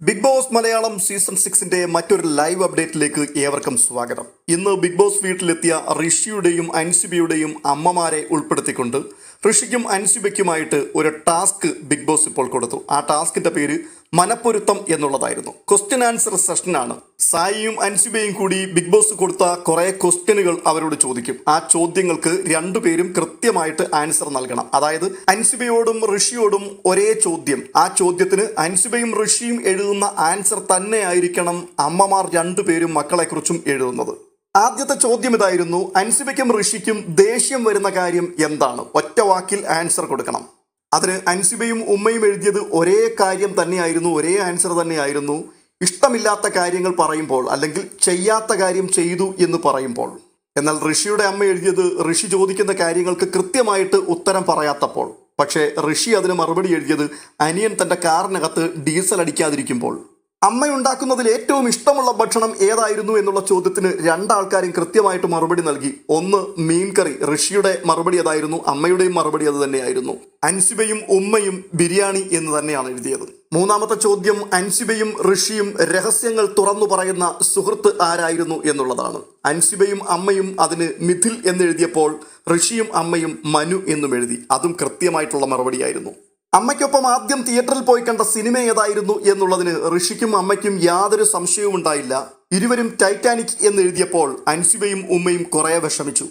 Big Boss Malayalam season സിക്സിന്റെ മറ്റൊരു live അപ്ഡേറ്റിലേക്ക് ഏവർക്കും സ്വാഗതം. ഇന്ന് ബിഗ് ബോസ് വീട്ടിലെത്തിയ ഋഷിയുടെയും അൻസിബയുടെയും അമ്മമാരെ ഉൾപ്പെടുത്തിക്കൊണ്ട് ഋഷിക്കും അൻസിബയ്ക്കുമായിട്ട് ഒരു ടാസ്ക് ബിഗ് ബോസ് ഇപ്പോൾ കൊടുത്തു. ആ ടാസ്കിന്റെ പേര് മനപ്പൊരുത്തം എന്നുള്ളതായിരുന്നു. ക്വസ്റ്റ്യൻ ആൻസർ സെഷനാണ് സായിയും അൻസുബയും കൂടി ബിഗ് ബോസ് കൊടുത്ത കുറെ ക്വസ്റ്റ്യനുകൾ അവരോട് ചോദിക്കും. ആ ചോദ്യങ്ങൾക്ക് രണ്ടുപേരും കൃത്യമായിട്ട് ആൻസർ നൽകണം. അതായത് അൻസുബയോടും ഋഷിയോടും ഒരേ ചോദ്യം. ആ ചോദ്യത്തിന് അൻസുബയും ഋഷിയും എഴുതുന്ന ആൻസർ തന്നെ ആയിരിക്കണം അമ്മമാർ രണ്ടുപേരും മക്കളെക്കുറിച്ചും എഴുതുന്നത്. ആദ്യത്തെ ചോദ്യം ഇതായിരുന്നു അൻസുബയ്ക്കും ഋഷിക്കും ദേഷ്യം വരുന്ന കാര്യം എന്താണ്? ഒറ്റ വാക്കിൽ ആൻസർ കൊടുക്കണം. അതിന് അൻസിബയും ഉമ്മയും എഴുതിയത് ഒരേ കാര്യം തന്നെയായിരുന്നു ഒരേ ആൻസർ തന്നെയായിരുന്നു. ഇഷ്ടമില്ലാത്ത കാര്യങ്ങൾ പറയുമ്പോൾ അല്ലെങ്കിൽ ചെയ്യാത്ത കാര്യം ചെയ്തു എന്ന് പറയുമ്പോൾ. എന്നാൽ ഋഷിയുടെ അമ്മ എഴുതിയത് ഋഷി ചോദിക്കുന്ന കാര്യങ്ങൾക്ക് കൃത്യമായിട്ട് ഉത്തരം പറയാത്തപ്പോൾ. പക്ഷേ ഋഷി അതിന് മറുപടി എഴുതിയത് അനിയൻ തന്റെ കാറിനകത്ത് ഡീസൽ അടിക്കാതിരിക്കുമ്പോൾ. അമ്മയുണ്ടാക്കുന്നതിൽ ഏറ്റവും ഇഷ്ടമുള്ള ഭക്ഷണം ഏതായിരുന്നു എന്നുള്ള ചോദ്യത്തിന് രണ്ടാൾക്കാരും കൃത്യമായിട്ട് മറുപടി നൽകി. ഒന്ന് മീൻകറി. ഋഷിയുടെ മറുപടി അതായിരുന്നു അമ്മയുടെയും മറുപടി അത് തന്നെയായിരുന്നു. അൻസിബയും ഉമ്മയും ബിരിയാണി എന്ന് തന്നെയാണ് എഴുതിയത്. മൂന്നാമത്തെ ചോദ്യം അൻസിബയും ഋഷിയും രഹസ്യങ്ങൾ തുറന്നു പറയുന്ന സുഹൃത്ത് ആരായിരുന്നു എന്നുള്ളതാണ്. അൻസിബയും അമ്മയും അതിന് മിഥിൽ എന്നെഴുതിയപ്പോൾ ഋഷിയും അമ്മയും മനു എന്നും എഴുതി. അതും കൃത്യമായിട്ടുള്ള മറുപടിയായിരുന്നു. അമ്മയ്ക്കൊപ്പം ആദ്യം തിയേറ്ററിൽ പോയി കണ്ട സിനിമ ഏതായിരുന്നു എന്നുള്ളതിന് ഋഷിക്കും അമ്മയ്ക്കും യാതൊരു സംശയവും ഉണ്ടായില്ല. ഇരുവരും ടൈറ്റാനിക് എന്ന് എഴുതിയപ്പോൾ അൻസിബയും ഉമ്മയും കുറെ വിഷമിച്ചു.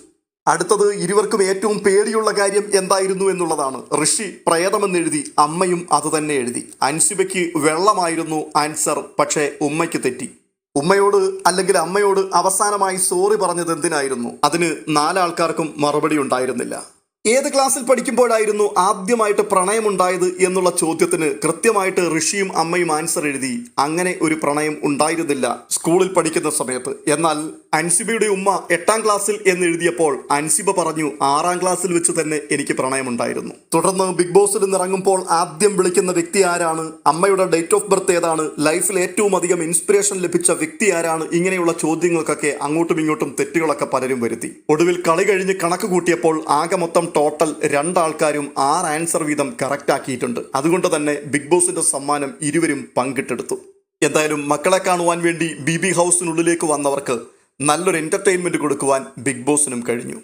അടുത്തത് ഇരുവർക്കും ഏറ്റവും പേടിയുള്ള കാര്യം എന്തായിരുന്നു എന്നുള്ളതാണ്. ഋഷി പ്രേതമെന്നെഴുതി അമ്മയും അതുതന്നെ എഴുതി. അൻസിബയ്ക്ക് വെള്ളമായിരുന്നു ആൻസർ പക്ഷേ ഉമ്മയ്ക്ക് തെറ്റി. ഉമ്മയോട് അല്ലെങ്കിൽ അമ്മയോട് അവസാനമായി സോറി പറഞ്ഞത് എന്തിനായിരുന്നു? അതിന് നാലാൾക്കാർക്കും മറുപടി ഉണ്ടായിരുന്നില്ല. ഏത് ക്ലാസ്സിൽ പഠിക്കുമ്പോഴായിരുന്നു ആദ്യമായിട്ട് പ്രണയമുണ്ടായത് എന്നുള്ള ചോദ്യത്തിന് കൃത്യമായിട്ട് ഋഷിയും അമ്മയും ആൻസർ എഴുതി. അങ്ങനെ ഒരു പ്രണയം ഉണ്ടായിരുന്നില്ല സ്കൂളിൽ പഠിക്കുന്ന സമയത്ത്. എന്നാൽ അൻസിബയുടെ ഉമ്മ എട്ടാം ക്ലാസ്സിൽ എന്ന് എഴുതിയപ്പോൾ അൻസിബ പറഞ്ഞു ആറാം ക്ലാസ്സിൽ വെച്ച് തന്നെ എനിക്ക് പ്രണയമുണ്ടായിരുന്നു. തുടർന്ന് ബിഗ് ബോസിൽ നിന്ന് ഇറങ്ങുമ്പോൾ ആദ്യം വിളിക്കുന്ന വ്യക്തി ആരാണ്? അമ്മയുടെ ഡേറ്റ് ഓഫ് ബർത്ത് ഏതാണ്? ലൈഫിൽ ഏറ്റവും അധികം ഇൻസ്പിറേഷൻ ലഭിച്ച വ്യക്തി ആരാണ്? ഇങ്ങനെയുള്ള ചോദ്യങ്ങൾക്കൊക്കെ അങ്ങോട്ടും ഇങ്ങോട്ടും തെറ്റുകളൊക്കെ പലരും വരുത്തി. ഒടുവിൽ കളി കഴിഞ്ഞ് കണക്ക് കൂട്ടിയപ്പോൾ ആകെ മൊത്തം ടോട്ടൽ രണ്ടാൾക്കാരും ആറ് ആൻസർ വീതം കറക്റ്റ് ആക്കിയിട്ടുണ്ട്. അതുകൊണ്ട് തന്നെ ബിഗ് ബോസിന്റെ സമ്മാനം ഇരുവരും പങ്കിട്ടെടുത്തു. എന്തായാലും മക്കളെ കാണുവാൻ വേണ്ടി ബി ബി ഹൗസിനുള്ളിലേക്ക് വന്നവർക്ക് നല്ലൊരു എന്റർടൈൻമെന്റ് കൊടുക്കുവാൻ ബിഗ് ബോസിനും കഴിഞ്ഞു.